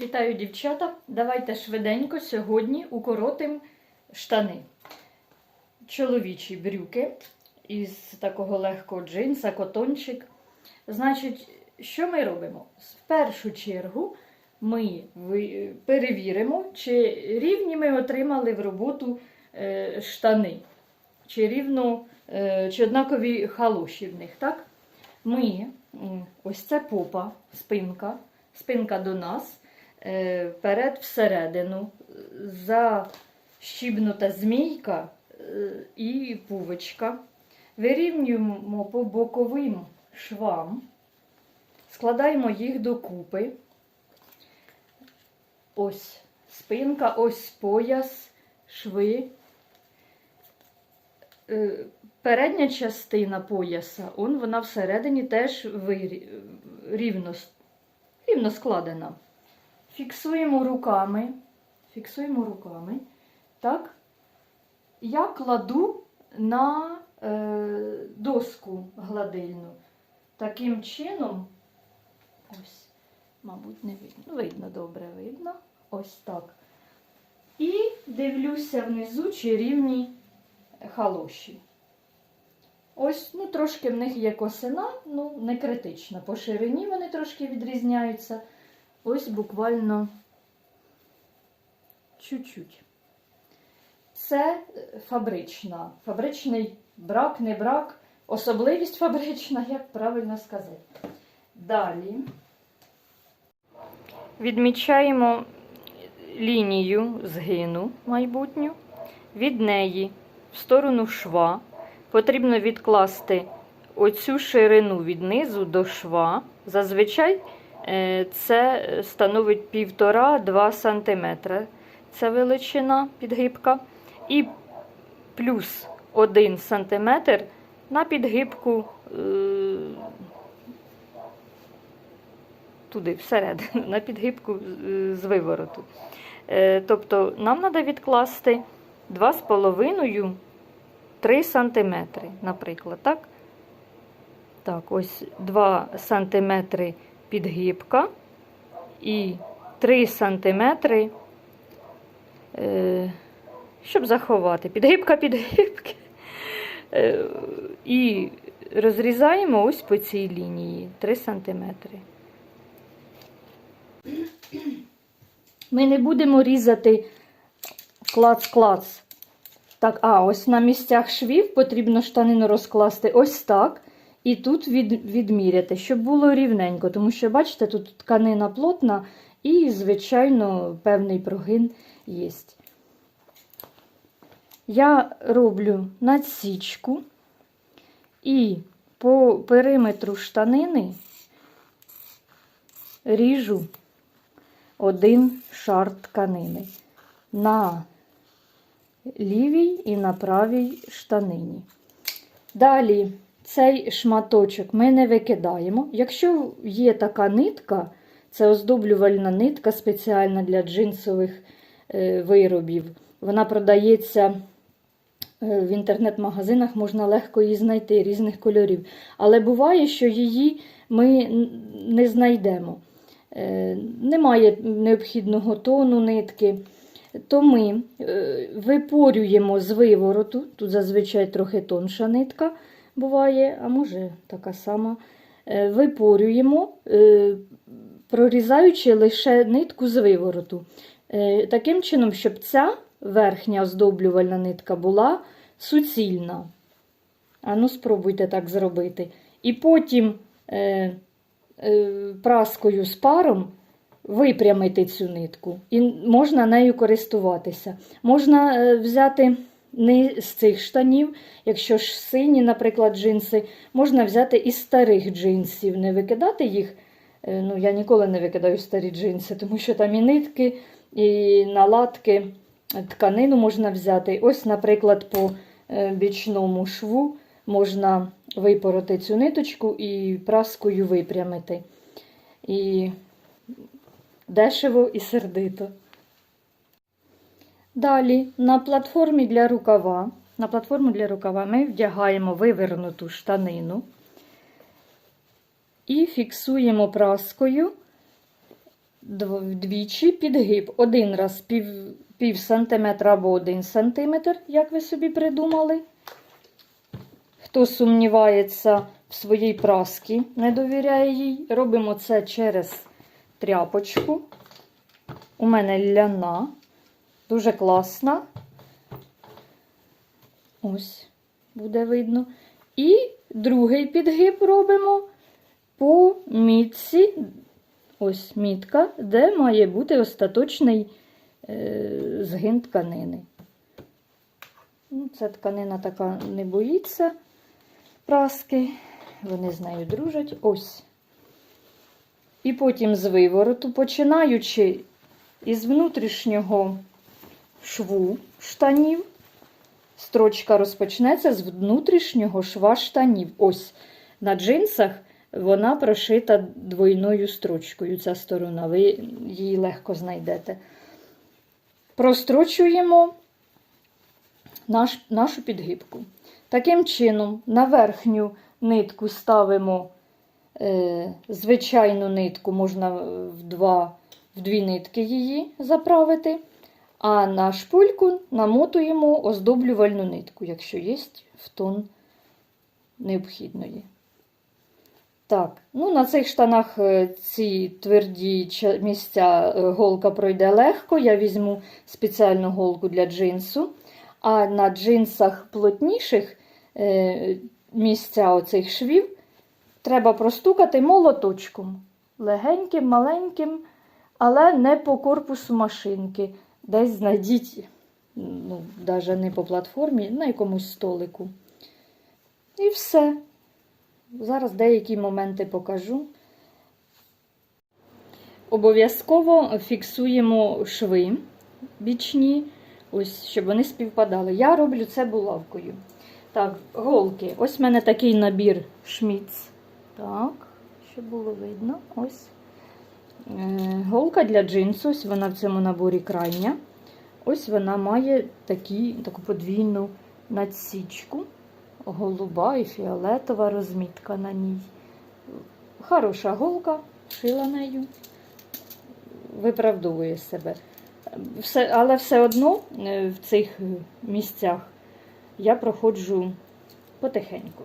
Вітаю, дівчата! Давайте швиденько сьогодні укоротим штани. Чоловічі брюки із такого легкого джинса, котончик. Значить, що ми робимо? В першу чергу ми перевіримо, чи рівні ми отримали в роботу е, штани, чи рівно, е, чи однакові халоші в них, так? Ми, ось це попа, спинка, спинка до нас е, вперед всередину, защібнута змійка е, і пувочка. Вирівнюємо по боковим швам, складаємо їх докупи. Ось спинка, ось пояс, шви. Е, Передня частина пояса, он, вона всередині теж рівно, рівно складена. Фіксуємо руками. Фіксуємо руками. Так. Я кладу на е, доску гладильну. Таким чином, ось, мабуть, не видно. Ну, Видно, добре видно. Ось так. І дивлюся внизу, чи рівні халоші. Ось, ну, трошки в них є косина, ну, не критична. По ширині вони трошки відрізняються. Ось буквально чуть-чуть. Це е, фабрична. Фабричний брак, не брак, особливість фабрична, як правильно сказати. Далі відмічаємо лінію згину майбутню. Від неї в сторону шва потрібно відкласти оцю ширину від низу до шва. Зазвичай Це становить 1,5-2 см. Це величина підгибка. І плюс 1 см на підгибку е, туди, всередину, на підгибку е, з вивороту. Е, Тобто нам треба відкласти 2,5-3 см, наприклад. Так, так ось 2 см підгибка і 3 см, е, щоб заховати. Підгибка підгибки. Е, і розрізаємо ось по цій лінії 3 см. Ми не будемо різати клац-клац. Так, а ось на місцях швів потрібно штанину розкласти ось так. І тут від, відміряти, щоб було рівненько, тому що, бачите, тут тканина плотна і, звичайно, певний прогин є. Я роблю надсічку і по периметру штанини ріжу один шар тканини на лівій і на правій штанині. Далі цей шматочок ми не викидаємо. Якщо є така нитка, це оздоблювальна нитка спеціальна для джинсових е, виробів. Вона продається е, в інтернет-магазинах, можна легко її знайти різних кольорів. Але буває, що її ми не знайдемо. Е, Немає необхідного тону нитки. То ми випорюємо з вивороту, тут зазвичай трохи тонша нитка буває, а може така сама. Е, Випорюємо, е, прорізаючи лише нитку з вивороту. Е, Таким чином, щоб ця верхня оздоблювальна нитка була суцільна. А ну, спробуйте так зробити. І потім е, е, праскою з паром випрямити цю нитку. І можна нею користуватися. Можна взяти не з цих штанів, якщо ж сині, наприклад, джинси, можна взяти із старих джинсів, не викидати їх. Е, Ну, я ніколи не викидаю старі джинси, тому що там і нитки, і наладки, тканину можна взяти. Ось, наприклад, по е, бічному шву можна випороти цю ниточку і праскою випрямити. І дешево і сердито. Далі на платформі для рукава, на платформу для рукава ми вдягаємо вивернуту штанину і фіксуємо праскою дв- вдвічі підгиб. Один раз пів, пів сантиметра або один сантиметр, як ви собі придумали. Хто сумнівається в своїй прасці, не довіряє їй, робимо це через тряпочку. У мене ляна, дуже класна. Ось, буде видно. І другий підгиб робимо по мітці. Ось мітка, де має бути остаточний е, згин тканини. Ну, Ця тканина така не боїться праски. Вони з нею дружать. Ось. І потім з вивороту, починаючи із внутрішнього шву штанів, строчка розпочнеться з внутрішнього шва штанів. Ось на джинсах вона прошита двойною строчкою. Ця сторона, ви її легко знайдете. Прострочуємо наш, нашу підгибку. Таким чином, на верхню нитку ставимо е, звичайну нитку, можна в, два, в дві нитки її заправити. А на шпульку намотуємо оздоблювальну нитку, якщо є в тон необхідної. Так, ну на цих штанах е, ці тверді місця е, голка пройде легко. Я візьму спеціальну голку для джинсу. А на джинсах плотніших е, місця оцих швів треба простукати молоточком. Легеньким, маленьким, але не по корпусу машинки. Десь знайдіть, ну, навіть не по платформі, на якомусь столику. І все. Зараз деякі моменти покажу. Обов'язково фіксуємо шви бічні, ось, щоб вони співпадали. Я роблю це булавкою. Так, голки. Ось в мене такий набір шміц. Так, щоб було видно. Ось. Е, Голка для джинсу, ось вона в цьому наборі крайня. Ось вона має такі, таку подвійну надсічку. Голуба і фіолетова розмітка на ній. Хороша голка, шила нею, виправдовує себе. Все, але все одно е, в цих місцях я проходжу потихеньку.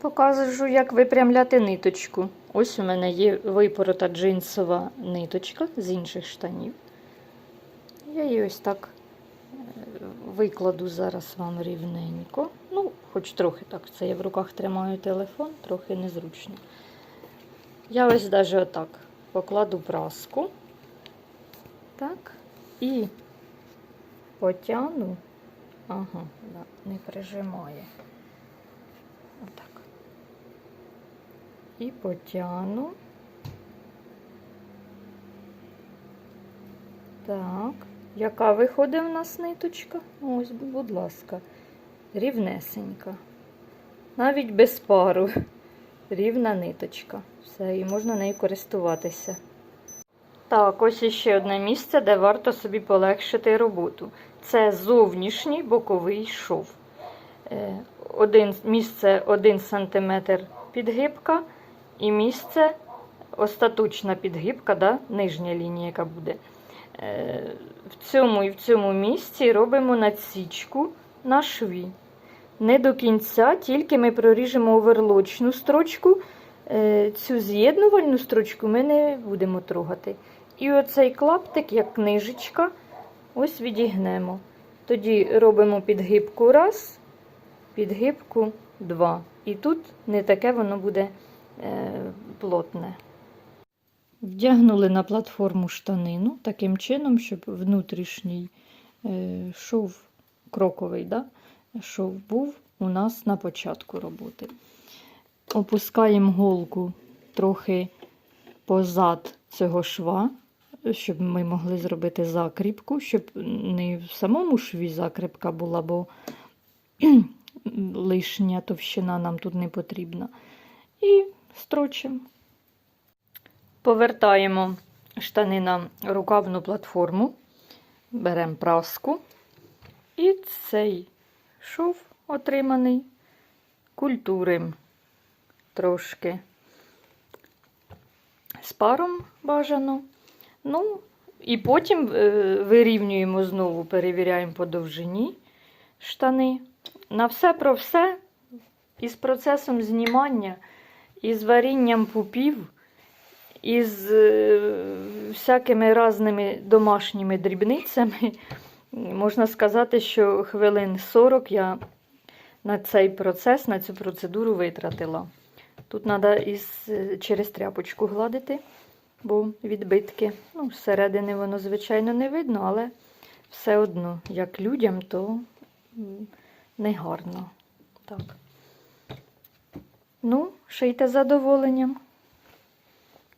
Покажу, як випрямляти ниточку. Ось у мене є випорота джинсова ниточка з інших штанів. Я її ось так е, викладу зараз вам рівненько. Ну, хоч трохи так. Це я в руках тримаю телефон, трохи незручно. Я ось навіть отак покладу праску. Так, і потягну. Ага, да, не прижимає. Отак. І потягну. Так. Яка виходить в нас ниточка? Ось, будь ласка, рівнесенька. Навіть без пару. Рівна ниточка. Все, і можна нею користуватися. Так, ось іще одне місце, де варто собі полегшити роботу. Це зовнішній боковий шов. Е, Один, місце 1 см підгибка і місце остаточна підгибка, да, нижня лінія, яка буде. Е, В цьому і в цьому місці робимо надсічку на шві. Не до кінця, тільки ми проріжемо оверлочну строчку. Е, Цю з'єднувальну строчку ми не будемо трогати. І оцей клаптик, як книжечка, ось відігнемо. Тоді робимо підгибку раз, підгибку два. І тут не таке воно буде плотне. Вдягнули на платформу штанину таким чином, щоб внутрішній е, шов кроковий, да? шов був у нас на початку роботи. Опускаємо голку трохи позад цього шва, щоб ми могли зробити закріпку, щоб не в самому шві закріпка була, бо лишня товщина нам тут не потрібна. І строчимо. Повертаємо штани на рукавну платформу, беремо праску і цей шов отриманий культурим трошки. з паром бажано. Ну, і потім е, вирівнюємо знову, перевіряємо по довжині штани. На все про все із процесом знімання, із варінням пупів, із е, всякими разними домашніми дрібницями. Можна сказати, що хвилин 40 я на цей процес, на цю процедуру витратила. Тут треба через тряпочку гладити, бо відбитки. Ну, зсередини воно, звичайно, не видно, але все одно, як людям, то не гарно. Так. Ну, шийте з задоволенням.